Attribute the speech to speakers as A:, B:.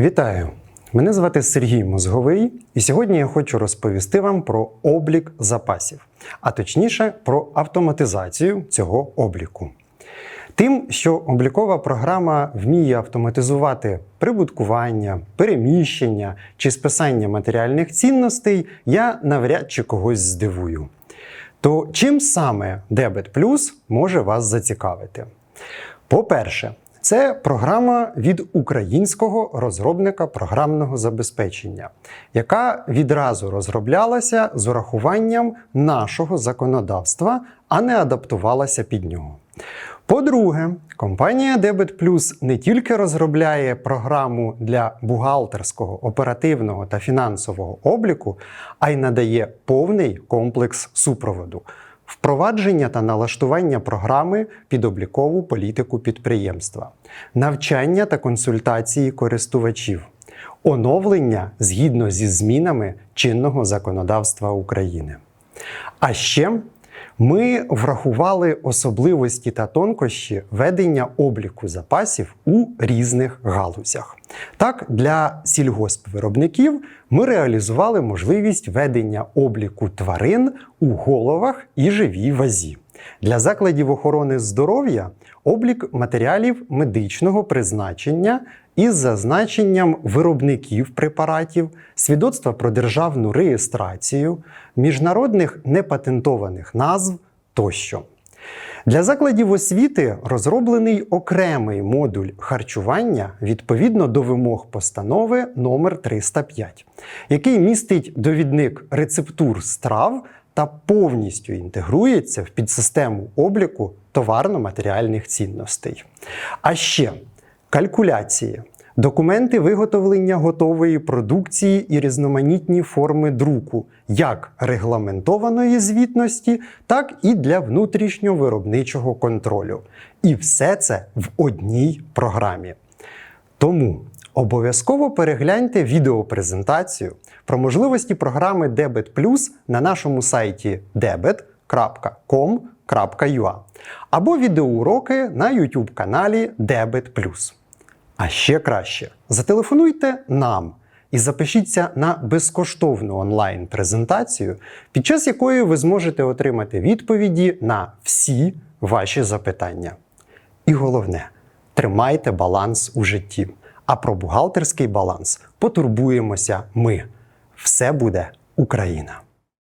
A: Вітаю! Мене звати Сергій Мозговий, і сьогодні я хочу розповісти вам про облік запасів, а точніше про автоматизацію цього обліку. Тим, що облікова програма вміє автоматизувати прибуткування, переміщення чи списання матеріальних цінностей, я навряд чи когось здивую. То чим саме Debit Plus може вас зацікавити? По-перше, це програма від українського розробника програмного забезпечення, яка відразу розроблялася з урахуванням нашого законодавства, а не адаптувалася під нього. По-друге, компанія Debit Plus не тільки розробляє програму для бухгалтерського, оперативного та фінансового обліку, а й надає повний комплекс супроводу впровадження та налаштування програми під облікову політику підприємства, навчання та консультації користувачів, оновлення згідно зі змінами чинного законодавства України. А ще ми врахували особливості та тонкощі ведення обліку запасів у різних галузях. Так, для сільгоспвиробників ми реалізували можливість ведення обліку тварин у головах і живій вазі. Для закладів охорони здоров'я облік матеріалів медичного призначення із зазначенням виробників препаратів, свідоцтва про державну реєстрацію, міжнародних непатентованих назв тощо. Для закладів освіти розроблений окремий модуль харчування відповідно до вимог постанови номер 305, який містить довідник рецептур страв та повністю інтегрується в підсистему обліку товарно-матеріальних цінностей. А ще калькуляції, документи виготовлення готової продукції і різноманітні форми друку, як регламентованої звітності, так і для внутрішньовиробничого контролю. І все це в одній програмі. Тому обов'язково перегляньте відеопрезентацію про можливості програми Debit Plus на нашому сайті debit.com.ua або відеоуроки на YouTube каналі Debit А ще краще зателефонуйте нам і запишіться на безкоштовну онлайн-презентацію, під час якої ви зможете отримати відповіді на всі ваші запитання. І головне, тримайте баланс у житті. А про бухгалтерський баланс потурбуємося ми. Все буде Україна!